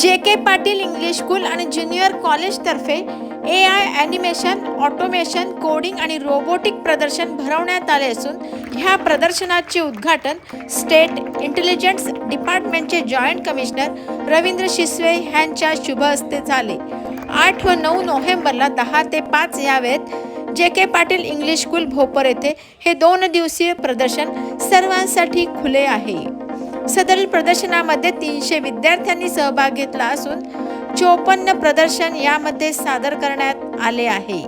J K Patil English school आणि junior कॉलेजतर्फे A I animation automation coding आणि robotic प्रदर्शन भरवण्यात आले असून ह्या प्रदर्शनाचे उद्घाटन स्टेट इंटेलिजन्स डिपार्टमेंटचे जॉईंट कमिशनर रवींद्र शिसवे ह्यांच्या शुभ हस्ते झाले. आठ व नऊ नोव्हेंबरला दहा ते पाच या वेळेत J K Patil English school Bhopar येथे हे दोन दिवसीय प्रदर्शन सर्वांसाठी खुले आहे. सदरील प्रदर्शनामध्ये तीनशे विद्यार्थ्यांनी सहभाग घेतला असून चोपन्न प्रदर्शन यामध्ये सादर करण्यात आले आहे.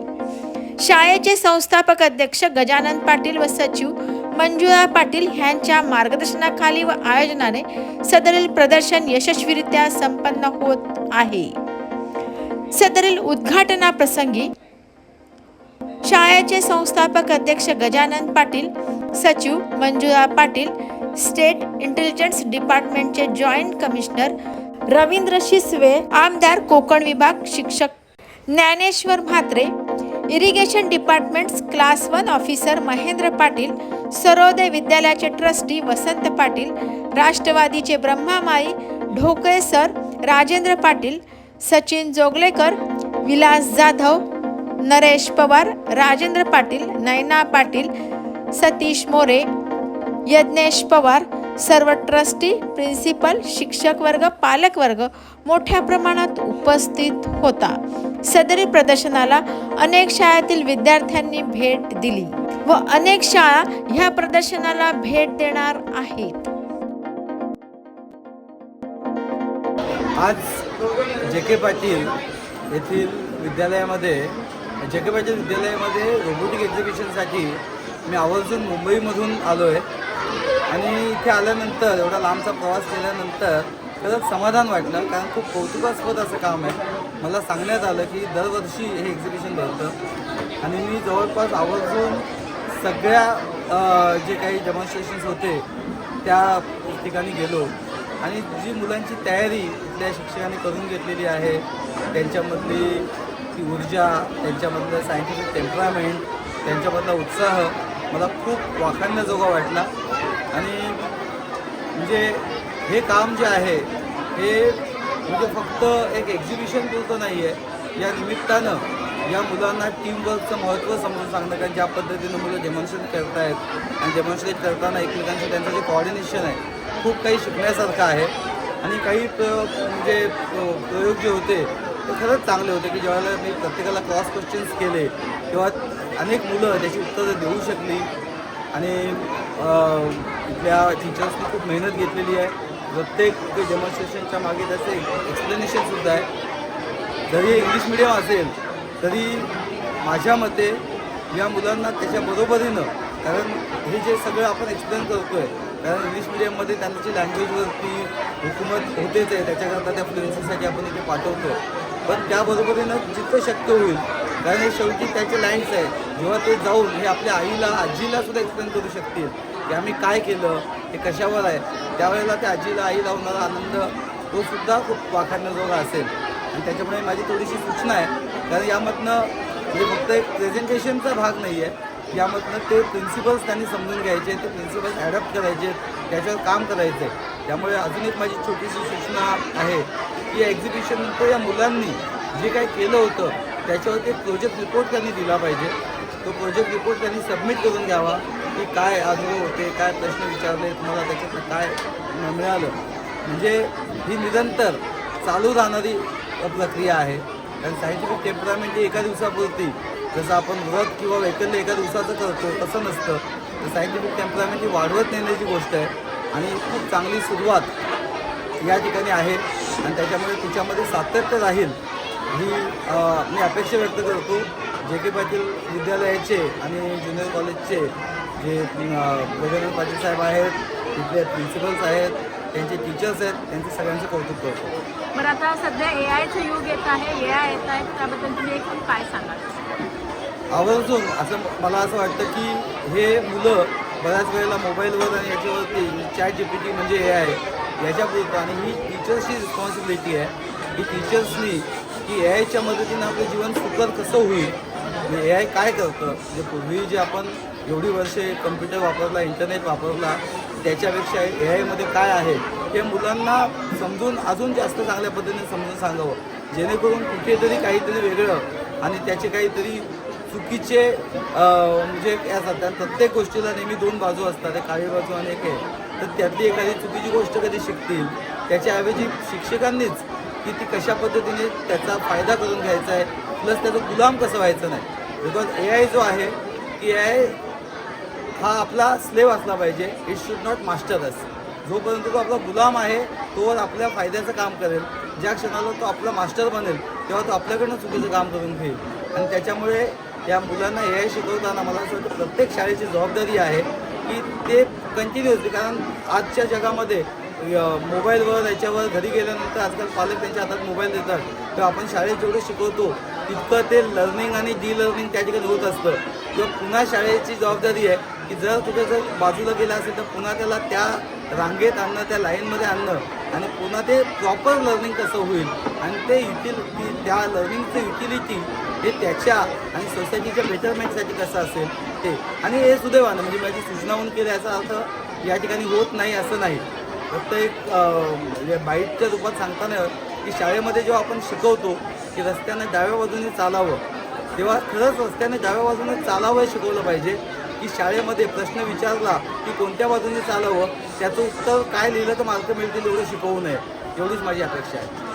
शाळेचे संस्थापक अध्यक्ष गजानन पाटील व सचिव मंजुळा पाटील यांच्या मार्गदर्शनाखाली व आयोजनाने सदरील प्रदर्शन यशस्वीरित्या संपन्न होत आहे. सदरील उद्घाटनाप्रसंगी शाळेचे संस्थापक अध्यक्ष गजानन पाटील सचिव मंजुळा पाटील स्टेट इंटेलिजन्स डिपार्टमेंटचे जॉईंट कमिशनर रवींद्र शिसवे आमदार कोकण विभाग शिक्षक Dnyaneshwar Mhatre irrigation departments class one officer Mahendra Patil Sarodaya विद्यालयाचे ट्रस्टी वसंत पाटील राष्ट्रवादीचे ब्रह्मामाई ढोकळे सर राजेंद्र पाटील सचिन जोगलेकर विलास जाधव नरेश पवार राजेंद्र पाटील नयना पाटील सतीश मोरे यज्ञेश पवार सर्व ट्रस्टी प्रिन्सिपल शिक्षक वर्ग पालक वर्ग मोठ्या प्रमाणात उपस्थित होता. सदरी प्रदर्शनाला अनेक शाळेतील विद्यार्थ्यांनी भेट दिली व अनेक शाळा ह्या प्रदर्शनाला भेट देणार आहेत. आज जे के पाटील येथील विद्यालयामध्ये जे के पाटील विद्यालयामध्ये रोबोटिक एक्झिबिशनसाठी मी आवर्जून मुंबईमधून आलो आहे आणि इथे आल्यानंतर एवढा लांबचा प्रवास केल्यानंतर खरंच समाधान वाटलं कारण खूप कौतुकास्पद असं काम आहे. मला सांगण्यात आलं की दरवर्षी हे एक्झिबिशन भरतं. आणि मी जवळपास आवर्जून सगळ्या जे काही डेमॉन्स्ट्रेशन्स होते त्या ठिकाणी गेलो. आणि जी मुलांची तयारी इथल्या शिक्षकांनी करून घेतलेली आहे त्यांच्यामधली ती ऊर्जा त्यांच्यामधलं सायंटिफिक टेम्परामेंट त्यांच्यामधला उत्साह मला खूप वाखाणण्याजोगा वाटला. आणि म्हणजे हे काम जे आहे हे म्हणजे फक्त एक एक्झिबिशन पुरतं नाही आहे या निमित्तानं या मुलांना टीमवर्कचं महत्त्व समजून सांगणं कारण ज्या पद्धतीनं मुलं डेमॉन्स्ट्रेट करतायत आणि डेमॉन्स्ट्रेट करताना एकमेकांचं त्यांचं जे कॉर्डिनेशन आहे खूप काही शिकण्यासारखं आहे. आणि काही प्रयोग म्हणजे प्रयोग जे होते ते खरंच चांगले होते की ज्यावेळेला मी प्रत्येकाला क्रॉस क्वेश्चन्स केले तेव्हा अनेक मुलं त्याची उत्तरं देऊ शकली. आणि अं, इथल्या टीचर्सनी खूप मेहनत घेतलेली आहे. प्रत्येक डेमॉन्स्ट्रेशनच्या मागे त्याचं एक्सप्लेनेशनसुद्धा आहे. जरी इंग्लिश मिडियम असेल तरी माझ्या मते या मुलांना त्याच्या बरोबरीनं कारण हे जे सगळं आपण एक्सप्लेन करतो आहे कारण इंग्लिश मिडियममध्ये त्यांची लँग्वेजवरती हुकूमत होतेच आहे त्याच्याकरता त्या फ्लुएन्सीसाठी आपण इथे पाठवतो पण त्याबरोबरीनं जितकं शक्य होईल कारण हे शेवटी त्याचे लाईन्स आहे जेव्हा ते जाऊन हे आपल्या आईला आजीला सुद्धा एक्सप्लेन करू शकतील की आम्ही काय केलं हे कशावर आहे. त्यावेळेला त्या आजीला आईला होणारा आनंद तो सुद्धा खूप वाखाणण्याजोगा असेल. आणि त्याच्यामुळे माझी थोडीशी सूचना आहे. कारण यामधनं म्हणजे फक्त एक प्रेझेंटेशनचा भाग नाही आहे यामधनं ते प्रिन्सिपल्स त्यांनी समजून घ्यायचे ते प्रिन्सिपल्स ॲडॉप्ट करायचे त्याच्यावर काम करायचं आहे त्यामुळे अजून एक माझी छोटीशी सूचना आहे की या एक्झिबिशननंतर या मुलांनी जे काही केलं होतं त्याच्यावरती एक प्रोजेक्ट रिपोर्ट त्यांनी दिला पाहिजे. तो प्रोजेक्ट रिपोर्ट त्यांनी सबमिट करून द्यावा की काय अनुभव होते काय प्रश्न विचारले तुम्हाला त्याच्यातनं काय मिळालं. म्हणजे ही निरंतर चालू राहणारी प्रक्रिया आहे. कारण सायंटिफिक टेम्परामेंट ही एका दिवसापुरती. जसं आपण व्रत किंवा वैकल्य एका दिवसाचं करतो तसं नसतं. तर सायंटिफिक टेम्परामेंट ही वाढवत नेण्याची गोष्ट आहे. आणि खूप चांगली सुरुवात या ठिकाणी आहे. आणि त्याच्यामुळे तिच्यामध्ये सातत्य राहील. ही मी अपेक्षा व्यक्त करतो जे के पाटील विद्यालयाचे आणि ज्युनियर कॉलेजचे जे गजानन पाटील साहेब आहेत तिथले प्रिन्सिपल्स आहेत त्यांचे टीचर्स आहेत त्यांचे सगळ्यांचं कौतुक करतो. बरं आता सध्या ए आयचं युग येत आहे ए आय येत आहे त्याबद्दल तुम्ही एकूण काय सांगाल? आवर्जून असं मला असं वाटतं की हे मुलं बऱ्याच वेळेला मोबाईलवर आणि याच्यावरती चॅट जी पी टी म्हणजे ए आहे याच्यापुरतं आणि ही टीचर्सची रिस्पॉन्सिबिलिटी आहे. की टीचर्सनी की ए आयच्या मदतीनं आपलं जीवन सुकर कसं होईल? ए आय काय करतं? जे पूर्वी जे आपण एवढी वर्षे कम्प्युटर वापरला इंटरनेट वापरला त्याच्यापेक्षा ए आयमध्ये काय आहे? हे मुलांना समजून अजून जास्त चांगल्या पद्धतीने समजून सांगावं. जेणेकरून कुठेतरी काहीतरी वेगळं आणि त्याचे काहीतरी चुकीचे म्हणजे काय असतात. त्या प्रत्येक गोष्टीला नेहमी दोन बाजू असतात. एक काळी बाजू आणि एक आहे तर त्यातली एखादी चुकीची गोष्ट कधी शिकतील? त्याच्याऐवजी शिक्षकांनीच की ती कशा पद्धतीने त्याचा फायदा करून घ्यायचा आहे प्लस त्याचं गुलाम कसं व्हायचं नाही. बिकॉज ए आय जो आहे की ए आय हा आपला स्लेव असला पाहिजे. It should not master us जोपर्यंत तो आपला गुलाम आहे तोवर आपल्या फायद्याचं काम करेल. ज्या क्षणाला तो आपला मास्टर बनेल तेव्हा तो आपल्याकडनं चुकीचं काम करून घेईल. आणि त्याच्यामुळे या मुलांना ए आय शिकवताना मला असं वाटतं प्रत्येक शाळेची जबाबदारी आहे की ते कंटिन्युअसली कारण आजच्या जगामध्ये मोबाईलवर याच्यावर घरी गेल्यानंतर आजकाल पालक त्यांच्या हातात मोबाईल देतात. तर आपण शाळेत जेवढं शिकवतो तितकं ते लर्निंग आणि डी लर्निंग त्या ठिकाणी होत असतं. किंवा पुन्हा शाळेची जबाबदारी आहे की जर तुझं जर बाजूला गेला असेल तर पुन्हा त्याला त्या रांगेत आणणं त्या लाईनमध्ये आणणं आणि पुन्हा ते प्रॉपर लर्निंग कसं होईल आणि ते युटिलिटी त्या लर्निंगचं युटिलिटी हे त्याच्या आणि सोसायटीच्या बेटरमेंटसाठी कसं असेल ते. आणि हे सुदैवानं म्हणजे माझी सूचना म्हणून केली याचा अर्थ या ठिकाणी होत नाही असं नाही. फक्त एक म्हणजे बाईटच्या रूपात सांगताना की शाळेमध्ये जेव्हा आपण शिकवतो की रस्त्याने डाव्या बाजूने चालावं तेव्हा खरंच रस्त्याने डाव्या बाजूने चालावं हे शिकवलं पाहिजे की शाळेमध्ये प्रश्न विचारला की कोणत्या बाजूने चालावं त्याचं उत्तर काय लिहिलं तर मार्क मिळतील एवढं शिकवू नये एवढीच माझी अपेक्षा आहे.